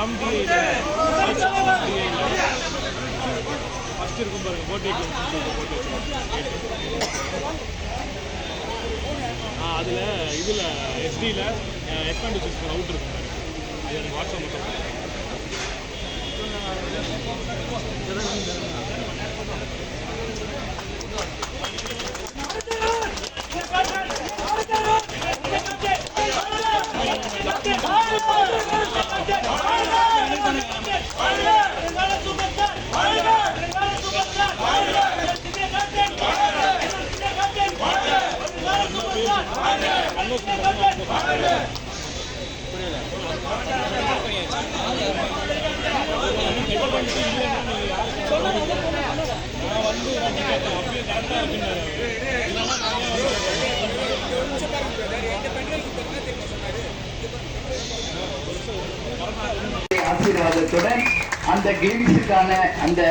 From டிஐயில் first இருக்கும் பாருங்க போட்டி போட்டு ஆ அதில் இதில் எஸ்டியில் எக்ஸ்பேண்ட் சிஸ்டம் அவுட் இருக்கும் பாருங்க அது எனக்கு வாட்ஸ்அப் மட்டும் ஆசீர்வாதத்துடன் அந்த கேம்ஸுக்கான அந்த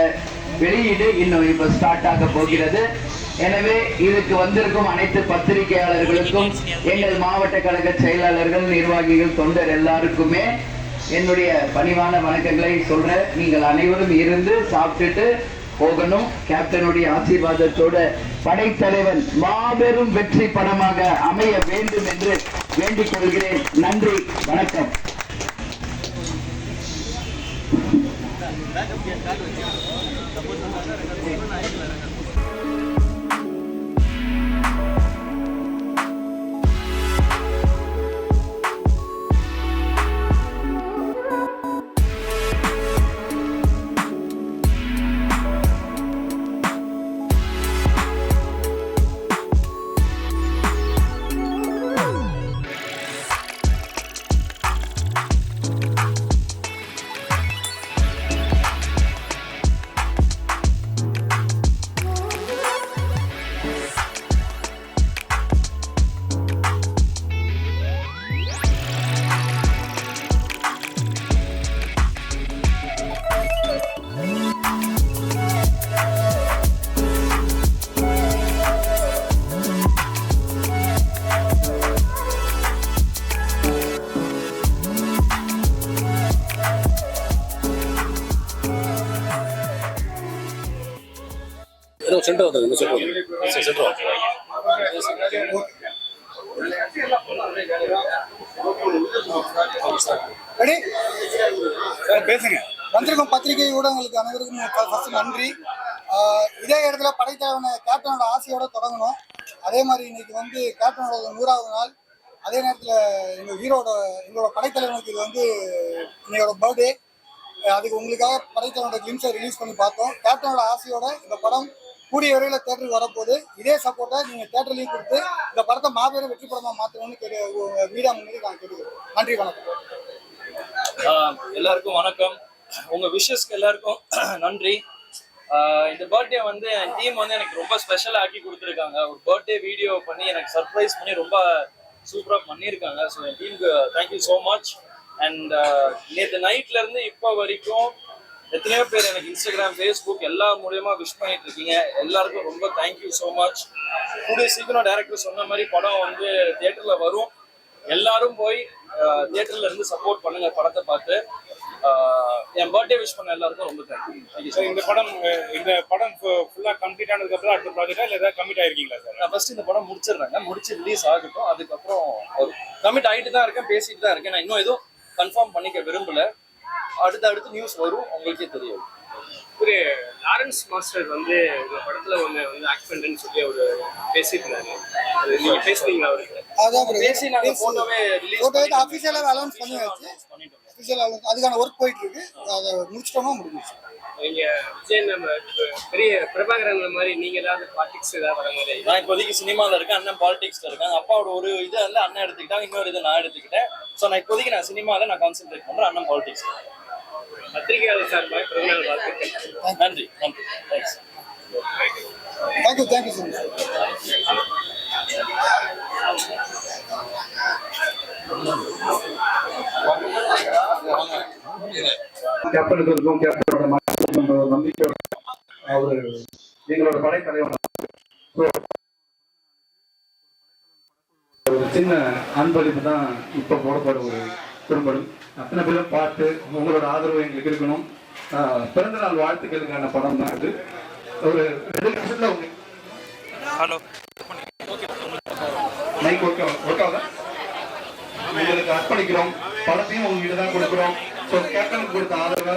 வெளியீடு இன்னும் இப்ப ஸ்டார்ட் ஆக போகிறது. எனவே இதுக்கு வந்திருக்கும் அனைத்து பத்திரிகையாளர்களுக்கும் எங்கள் மாவட்ட கழக செயலாளர்கள் நிர்வாகிகள் தொண்டர் எல்லாருக்குமே என்னுடைய பணிவான வணக்கங்களை சொல்றேன். நீங்கள் அனைவரும் இருந்து சாப்பிட்டுட்டு போகணும். கேப்டனுடைய ஆசீர்வாதத்தோட படைத்தலைவன் மாபெரும் வெற்றி படமாக அமைய வேண்டும் என்று வேண்டிக் கொள்கிறேன். நன்றி வணக்கம். இன்னும் சென்டர் வந்து இன்னும் சென்டர் வந்து சென்டர் வந்து ரெடி பேசுங்க. வந்திருக்கும் பத்திரிகை ஊடகங்களுக்கு அனைவருக்கும் ஃபர்ஸ்ட் நன்றி. இதே இடத்துல படைத்தலைவன கேப்டனோட ஆசையோட தொடங்கணும். அதே மாதிரி இன்னைக்கு வந்து கேப்டனோட நூறாவது நாள். அதே நேரத்தில் எங்கள் ஹீரோட எங்களோட படைத்தலைவனுக்கு இது வந்து இன்னையோட பர்த்டே அதுக்கு உங்களுக்காக படைத்தலைவனோட கிளிம்ஸை ரிலீஸ் பண்ணி பார்த்தோம். கேப்டனோட ஆசையோட இந்த படம் கூடிய விரைவில் தேட்டருக்கு வரப்போகுது. இதே சப்போர்ட்டை நீங்கள் தேட்டர்லையும் கொடுத்து இந்த படத்தை மாபெரும் வெற்றி படமாக மாற்றணும்னு கேட்டு மீடியா முன்னாடி நான் கேட்டுக்கிறேன். நன்றி வணக்கம். எல்லாருக்கும் வணக்கம். உங்க விஷஸ்க்கு எல்லாருக்கும் நன்றி. இந்த பர்த்டே வந்து என் டீம் வந்து எனக்கு ரொம்ப ஸ்பெஷலாக ஆக்கி கொடுத்துருக்காங்க. ஒரு பர்த்டே வீடியோ பண்ணி எனக்கு சர்ப்ரைஸ் பண்ணி ரொம்ப சூப்பராக பண்ணியிருக்காங்க ஸோ என் டீமுக்கு தேங்க்யூ ஸோ மச் அண்ட் நேற்று நைட்லேருந்து இப்போ வரைக்கும் எத்தனையோ பேர் எனக்கு இன்ஸ்டாகிராம் ஃபேஸ்புக் எல்லா மூலியமா விஷ் பண்ணிட்டு இருக்கீங்க எல்லாருக்கும் ரொம்ப தேங்க்யூ ஸோ மச் கூடிய சீக்கிரம் டேரக்டர் சொன்ன மாதிரி படம் வந்து தியேட்டர்ல வரும். எல்லாரும் போய் தியேட்டர்ல இருந்து சப்போர்ட் பண்ணுங்க படத்தை பார்த்து. என் பர்த்டே விஷ் பண்ண எல்லாருக்கும் ரொம்ப தேங்க்யூ சார் இந்த படம் இந்த படம் ஃபுல்லாக கம்ப்ளீட் ஆனதுக்கு அப்புறம் அடுத்த ப்ராஜெக்டா இல்லை ஏதாவது கமிட் ஆயிருக்கீங்களா சார் நான் ஃபர்ஸ்ட் இந்த படம் முடிச்சிடுறேங்க. முடிச்சு ரிலீஸ் ஆகட்டும். அதுக்கப்புறம் கமிட் ஆகிட்டு தான் இருக்கேன் பேசிட்டு தான் இருக்கேன். நான் இன்னும் எதுவும் கன்ஃபார்ம் பண்ணிக்க விரும்பல. அடுத்து அடுத்து நியூஸ் வரும் உங்களுக்கே தெரியும். ஒரு லாரன்ஸ் மாஸ்டர் வந்து இந்த படத்துல ஒண்ணு வந்து ஆக்ட் பண்றேன்னு சொல்லி அவரு பேசியிருந்தாரு. அது நீங்க பேசுனீங்களா அவருக்கு? அதான். பேசி நாங்க போட்டோவே ரிலீஸ் போட்டோ எடுத்து அஃபிஷியலாக அலௌன்ஸ் பண்ணியாச்சு. அஃபிஷியல் அலௌன்ஸ் அதுக்கான ஒர்க் போயிட்டு இருக்கு அதை முடிச்சிட்டோமா முடிஞ்சிச்சு நீங்க விஜய் நம்ம பெரிய பிரபாகரன் மாதிரி நீங்க ஏதாவது பாலிடிக்ஸ் ஏதாவது வர மாதிரி நான் இப்போதைக்கு சினிமால இருக்கேன் அண்ணன் பாலிடிக்ஸ்ல இருக்கேன் அப்பாவோட ஒரு இது வந்து அண்ணன் எடுத்துக்கிட்டாங்க இன்னொரு இது நான் எடுத்துக்கிட்டேன். ஸோ நான் இப்போதைக்கு நான் சினிமால நான் கான்சென்ட்ரேட் பண்றேன் அண்ணன் பாலிடிக்ஸ் பத்திரிகையாளர் சார்பாக பிறந்தநாள் வாழ்த்துக்கள் நன்றி நன்றி. Thanks thank you thank you so much கேப்டனுக்கு இருக்கும் கேப்டனோட நம்பிக்கையோட அவர் எங்களோட படைத்தலைவர் சின்ன அன்பளிப்பு தான் இப்போ போடப்படும் ஒரு குறும்படம் அத்தனை பேரும் பார்த்து உங்களோட ஆதரவு எங்களுக்கு இருக்கணும். பிறந்த நாள் வாழ்த்துக்களுக்கான படம் தான் இது. ஒரு ரெண்டு நிமிஷத்துல ஹலோ மைக் ஒர்க் ஆகுதா? உங்களுக்கு அர்ப்பணிக்கிறோம். படத்தையும் உங்ககிட்ட தான் கொடுக்குறோம். ஸோ கேப்டனுக்கு கொடுத்த ஆதரவை